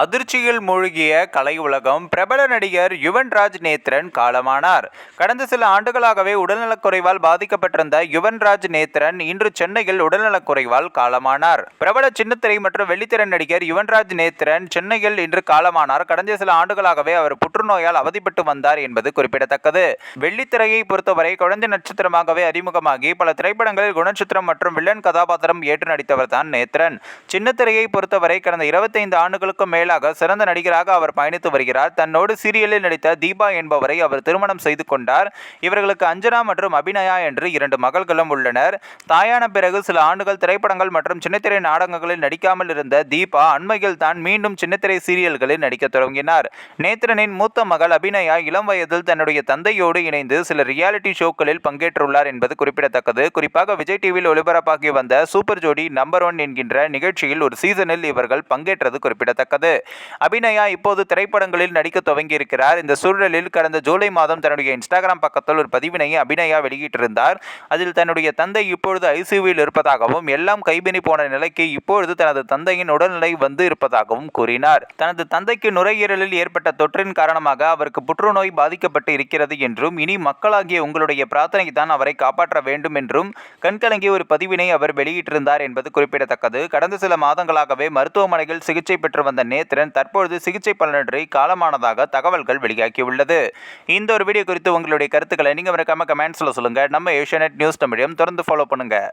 அதிர்ச்சியில் மூழ்கிய கலை உலகம் பிரபல நடிகர் யுவன்ராஜ் நேத்ரன் காலமானார். கடந்த சில ஆண்டுகளாகவே உடல்நலக்குறைவால் பாதிக்கப்பட்டிருந்த யுவன்ராஜ் நேத்ரன் இன்று சென்னையில் உடல்நலக்குறைவால் காலமானார். பிரபல சின்னத்திரை மற்றும் வெள்ளித்திரை நடிகர் யுவன்ராஜ் நேத்ரன் சென்னையில் இன்று காலமானார். கடந்த சில ஆண்டுகளாகவே அவர் புற்றுநோயால் அவதிப்பட்டு வந்தார் என்பது குறிப்பிடத்தக்கது. வெள்ளித்திரையை பொறுத்தவரை குழந்தை நட்சத்திரமாகவே அறிமுகமாகி பல திரைப்படங்களில் குணச்சித்திரம் மற்றும் வில்லன் கதாபாத்திரம் ஏற்று நடித்தவர் தான் நேத்ரன் சின்னத்திரையை பொறுத்தவரை கடந்த இருபத்தைந்து ஆண்டுகளுக்கும் மேல் மேலாக சிறந்த நடிகராக அவர் பயணித்து வருகிறார். தன்னோடு சீரியலில் நடித்த தீபா என்பவரை அவர் திருமணம் செய்து கொண்டார். இவர்களுக்கு அஞ்சனா மற்றும் அபிநயா என்று இரண்டு மகள்களும் உள்ளனர். தாயான பிறகு சில ஆண்டுகள் திரைப்படங்கள் மற்றும் சின்னத்திரை நாடகங்களில் நடிக்காமல் இருந்த தீபா அண்மையில் தான் மீண்டும் சின்னத்திரை சீரியல்களில் நடிக்க தொடங்கினார். நேத்ரனின் மூத்த மகள் அபிநயா இளம் வயதில் தன்னுடைய தந்தையோடு இணைந்து சில ரியாலிட்டி ஷோக்களில் பங்கேற்றுள்ளார் என்பது குறிப்பிடத்தக்கது. குறிப்பாக விஜய் டிவியில் ஒளிபரப்பாகி வந்த சூப்பர் ஜோடி நம்பர் ஒன் என்கின்ற நிகழ்ச்சியில் ஒரு சீசனில் இவர்கள் பங்கேற்றது குறிப்பிடத்தக்கது. அபிநயா இப்போது திரைப்படங்களில் நடிக்க துவங்கியிருக்கிறார். இந்த சூழலில் கடந்த ஜூலை மாதம் தன்னுடைய இன்ஸ்டாகிராம் பக்கத்தில் ஒரு பதிவினை அபிநயா வெளியிட்டிருந்தார். அதில் தன்னுடைய தந்தை இப்பொழுது ஐசியூவில் இருப்பதாகவும் எல்லாம் கைபினி போன நிலைக்கு இப்பொழுது தனது தந்தையின் உடல்நிலை வந்து இருப்பதாகவும் கூறினார். தனது தந்தைக்கு நுரையீரலில் ஏற்பட்ட தொற்றின் காரணமாக அவருக்கு புற்றுநோய் பாதிக்கப்பட்டு இருக்கிறது என்றும் இனி மக்களாகிய உங்களுடைய பிரார்த்தனை தான் அவரை காப்பாற்ற வேண்டும் என்றும் கண்கலங்கிய ஒரு பதிவினை அவர் வெளியிட்டிருந்தார் என்பது குறிப்பிடத்தக்கது. கடந்த சில மாதங்களாகவே மருத்துவமனையில் சிகிச்சை பெற்று வந்த நேத்திரன் தற்பொழுது சிகிச்சை பலனின்றி காலமானதாக தகவல்கள் வெளியாகியுள்ளது. இந்த ஒரு வீடியோ குறித்து உங்களுடைய கருத்துக்களை நீங்கள் மறக்காம கமெண்ட்ஸில் சொல்லுங்கள் நம்ம ஏஷியா நியூஸ் தமிழையும் தொடர்ந்து ஃபாலோ பண்ணுங்கள்